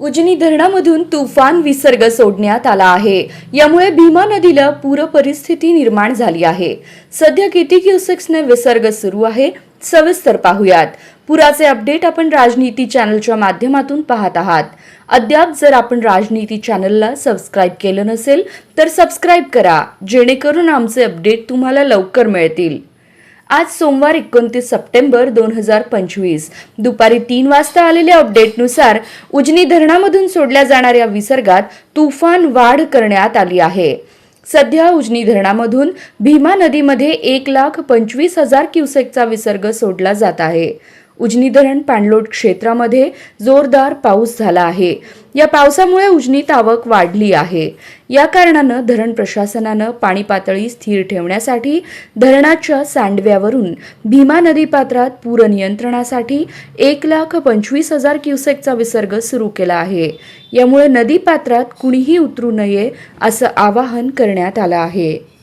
उजनी धरणामधून तुफान विसर्ग सोडण्यात आला आहे. यामुळे भीमा नदीला पूर परिस्थिती निर्माण झाली आहे. सध्या किती क्युसेक्सने विसर्ग सुरू आहे सविस्तर पाहूयात. पुराचे अपडेट आपण राजनीती चॅनलच्या माध्यमातून पाहत आहात. अद्याप जर आपण राजनीती चॅनलला सबस्क्राईब केलं नसेल तर सबस्क्राईब करा जेणेकरून आमचे अपडेट तुम्हाला लवकर मिळतील. आज सोमवार एकोणतीस सप्टेंबर दोन हजार पंचवीस. दुपारी तीन वाजता आलेल्या अपडेटनुसार उजनी धरणामधून सोडल्या जाणाऱ्या विसर्गात तुफान वाढ करण्यात आली आहे. सध्या उजनी धरणामधून भीमा नदीमध्ये एक लाख पंचवीस हजार क्युसेकचा विसर्ग सोडला जात आहे. उजनी धरण पाणलोट क्षेत्रामध्ये जोरदार पाऊस झाला आहे. या पावसामुळे उजनीत आवक वाढली आहे. या कारणानं धरण प्रशासनानं पाणी पातळी स्थिर ठेवण्यासाठी धरणाच्या सांडव्यावरून भीमा नदी पात्रात पूर नियंत्रणासाठी एक लाख पंचवीस हजार क्युसेकचा विसर्ग सुरू केला आहे. यामुळे नदी पात्रात कुणीही उतरू नये असं आवाहन करण्यात आलं आहे.